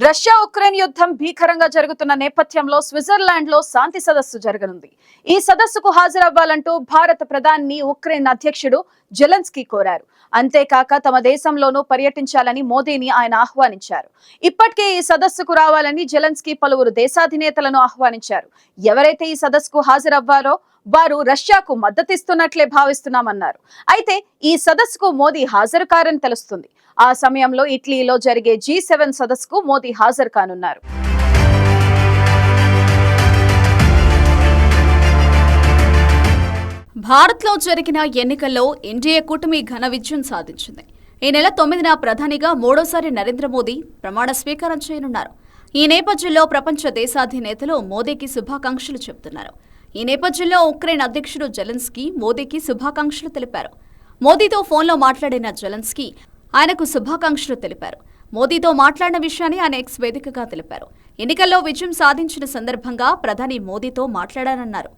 Russia Ukraine యుద్ధం భీకరంగా జరుగుతున్న నేపథ్యంలో స్విట్జర్లాండ్లో శాంతి సదస్సు జరగనుంది. ఈ సదస్సుకు హాజరవ్వాలంటూ భారత ప్రధాని ఉక్రెయిన్ అధ్యక్షుడు జెలెన్స్కీ కోరారు. అంతేకాక తమ దేశంలోనూ పర్యటించాలని మోదీని ఆయన ఆహ్వానించారు. ఇప్పటికే ఈ సదస్సుకు రావాలని జెలెన్స్కీ పలువురు దేశాధినేతలను ఆహ్వానించారు. ఎవరైతే ఈ సదస్సుకు హాజరవ్వారో వారు రష్యాకు మద్దతిస్తున్నట్లే భావిస్తున్నామన్నారు. అయితే ఈ సదస్సుకు మోదీ హాజరు కారని తెలుస్తుంది. ఆ సమయంలో ఇటలీలో జరిగే జీ సెవెన్ సదస్సుకు మోదీ హాజరు కానున్నారు. భారత్లో జరిగిన ఎన్నికల్లో ఎన్డీఏ కూటమి ఘన విజయం సాధించింది. ఈ నెల తొమ్మిదిన ప్రధానిగా మూడోసారి నరేంద్ర మోదీ ప్రమాణ స్వీకారం చేయనున్నారు. ఈ నేపథ్యంలో ప్రపంచ దేశాధినేతలు మోదీకి శుభాకాంక్షలు చెబుతున్నారు. ఈ నేపథ్యంలో ఉక్రెయిన్ అధ్యక్షుడు జెలెన్స్కీ మోదీకి శుభాకాంక్షలు తెలిపారు. మోదీతో ఫోన్లో మాట్లాడిన జెలెన్స్కీ ఆయనకు శుభాకాంక్షలు తెలిపారు. మోదీతో మాట్లాడిన విషయాన్ని ఆయన ఎక్స్ వేదికగా తెలిపారు. ఎన్నికల్లో విజయం సాధించిన సందర్భంగా ప్రధాని మోదీతో మాట్లాడారన్నారు.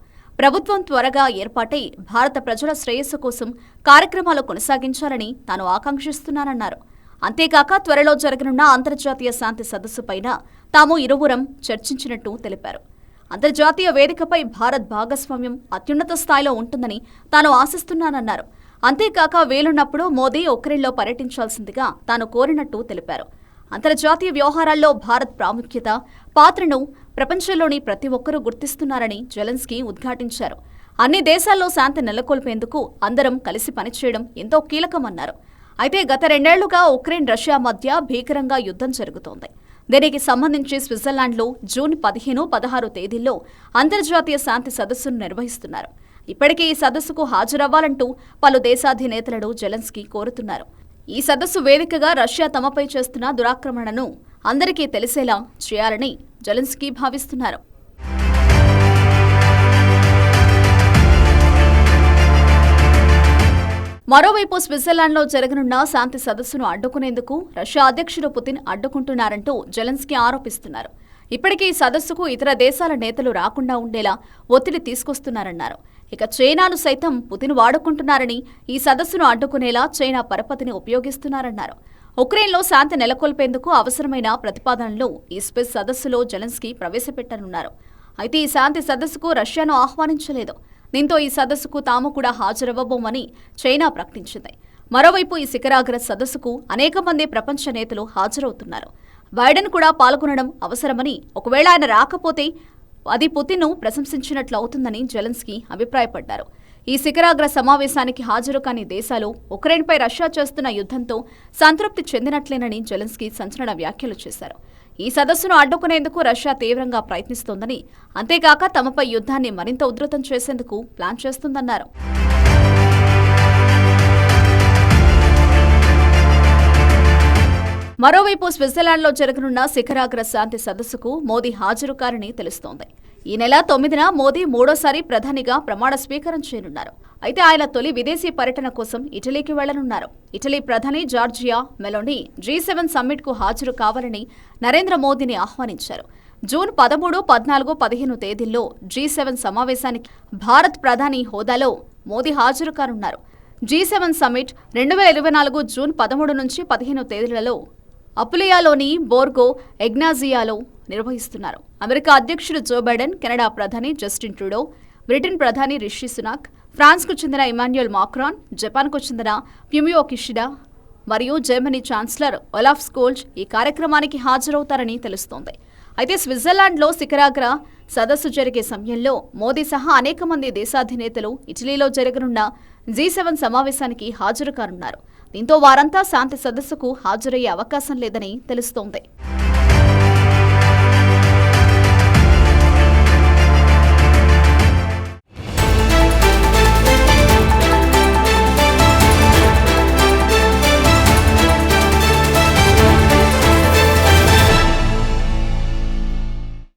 ప్రభుత్వం త్వరగా ఏర్పాటై భారత ప్రజల శ్రేయస్సు కోసం కార్యక్రమాలు కొనసాగించాలని తాను ఆకాంక్షిస్తున్నానన్నారు. అంతేకాక త్వరలో జరగనున్న అంతర్జాతీయ శాంతి సదస్సుపైన తాము ఇరువురం చర్చించినట్టు తెలిపారు. అంతర్జాతీయ వేదికపై భారత్ భాగస్వామ్యం అత్యున్నత స్థాయిలో ఉంటుందని తాను ఆశిస్తున్నానన్నారు. అంతేకాక వేలున్నప్పుడు మోదీ ఉక్రెయిన్లో పర్యటించాల్సిందిగా తాను కోరినట్టు తెలిపారు. అంతర్జాతీయ వ్యవహారాల్లో భారత్ ప్రాముఖ్యత పాత్రను ప్రపంచంలోని ప్రతి ఒక్కరూ గుర్తిస్తున్నారని జెలెన్స్కీ ఉద్ఘాటించారు. అన్ని దేశాల్లో శాంతి నెలకొల్పేందుకు అందరం కలిసి పనిచేయడం ఎంతో కీలకమన్నారు. అయితే గత రెండేళ్ళుగా ఉక్రెయిన్ రష్యా మధ్య భీకరంగా యుద్ధం జరుగుతోంది. దీనికి సంబంధించి స్విట్జర్లాండ్లో జూన్ పదిహేను పదహారు తేదీల్లో అంతర్జాతీయ శాంతి సదస్సును నిర్వహిస్తున్నారు. ఇప్పటికే ఈ సదస్సుకు హాజరవ్వాలంటూ పలు దేశాధినేతలను జెలెన్స్కీ కోరుతున్నారు. ఈ సదస్సు వేదికగా రష్యా తమపై చేస్తున్న దురాక్రమణను అందరికీ తెలిసేలా చేయాలని జెలెన్స్కీ భావిస్తున్నారు. మరోవైపు స్విట్జర్లాండ్లో జరగనున్న శాంతి సదస్సును అడ్డుకునేందుకు రష్యా అధ్యక్షుడు పుతిన్ అడ్డుకుంటున్నారంటూ జెలెన్స్కీ ఆరోపిస్తున్నారు. ఇప్పటికీ ఈ సదస్సుకు ఇతర దేశాల నేతలు రాకుండా ఉండేలా ఒత్తిడి తీసుకొస్తున్నారన్నారు. ఇక చైనాను సైతం పుతిన్ వాడుకుంటున్నారని ఈ సదస్సును అడ్డుకునేలా చైనా పరపతిని ఉపయోగిస్తున్నారన్నారు. ఉక్రెయిన్లో శాంతి నెలకొల్పేందుకు అవసరమైన ప్రతిపాదనలు ఈ స్పెస్ సదస్సులో జెలెన్స్కీ ప్రవేశపెట్టనున్నారు. అయితే ఈ శాంతి సదస్సుకు రష్యాను ఆహ్వానించలేదు. దీంతో ఈ సదస్సుకు తాము కూడా హాజరవ్వబోమని చైనా ప్రకటించింది. మరోవైపు ఈ శిఖరాగ్ర సదస్సుకు అనేక మంది ప్రపంచ నేతలు హాజరవుతున్నారు. బైడెన్ కూడా పాల్గొనడం అవసరమని ఒకవేళ ఆయన రాకపోతే అది పుతిన్ను ప్రశంసించినట్లు అవుతుందని జెలెన్స్కీ అభిప్రాయపడ్డారు. ఈ శిఖరాగ్ర సమావేశానికి హాజరు కాని దేశాలు ఉక్రెయిన్పై రష్యా చేస్తున్న యుద్ధంతో సంతృప్తి చెందినట్లేనని జెలెన్స్కీ సంచలన వ్యాఖ్యలు చేశారు. ఈ సదస్సును అడ్డుకునేందుకు రష్యా తీవ్రంగా ప్రయత్నిస్తోందని అంతేకాక తమపై యుద్ధాన్ని మరింత ఉధృతం చేసేందుకు ప్లాన్ చేస్తుందన్నారు. మరోవైపు స్విట్జర్లాండ్లో జరగనున్న శిఖరాగ్ర శాంతి సదస్సుకు మోదీ హాజరు కారని తెలుస్తోంది. ఈ నెల తొమ్మిదిన మోదీ మూడోసారి ప్రధానిగా ప్రమాణ స్వీకారం చేయనున్నారు. అయితే ఆయన తొలి విదేశీ పర్యటన కోసం ఇటలీకి వెళ్ళనున్నారు. ఇటలీ ప్రధాని జార్జియా మెలోని జీ సెవెన్ సమ్మిట్కు హాజరు కావాలని నరేంద్ర మోదీని ఆహ్వానించారు. జూన్ పదమూడు పద్నాలుగు పదిహేను తేదీల్లో జీ సెవెన్ సమావేశానికి భారత్ ప్రధాని హోదాలో మోదీ హాజరు కానున్నారు. జీ సెవెన్ సమ్మిట్ రెండు వేల ఇరవై నాలుగు జూన్ పదమూడు నుంచి పదిహేను తేదీలలో అపులియాలోని బోర్గో ఎగ్నాజియాలో నిర్వహిస్తున్నారు. అమెరికా అధ్యక్షుడు జో బైడెన్ కెనడా ప్రధాని జస్టిన్ ట్రూడో బ్రిటన్ ప్రధాని రిషి సునాక్ ఫ్రాన్స్కు చెందిన ఇమాన్యుయల్ మాక్రాన్ జపాన్కు చెందిన ప్యూమియో కిషిడా మరియు జర్మనీ ఛాన్సలర్ ఒలాఫ్ స్కోల్జ్ ఈ కార్యక్రమానికి హాజరవుతారని తెలుస్తోంది. అయితే స్విట్జర్లాండ్లో శిఖరాగ్ర సదస్సు జరిగే సమయంలో మోదీ సహా అనేక మంది దేశాధినేతలు ఇటలీలో జరగనున్న జీ సెవెన్ సమావేశానికి హాజరు కానున్నారు. దీంతో వారంతా శాంతి సదస్సుకు హాజరయ్యే అవకాశం లేదని తెలుస్తోంది.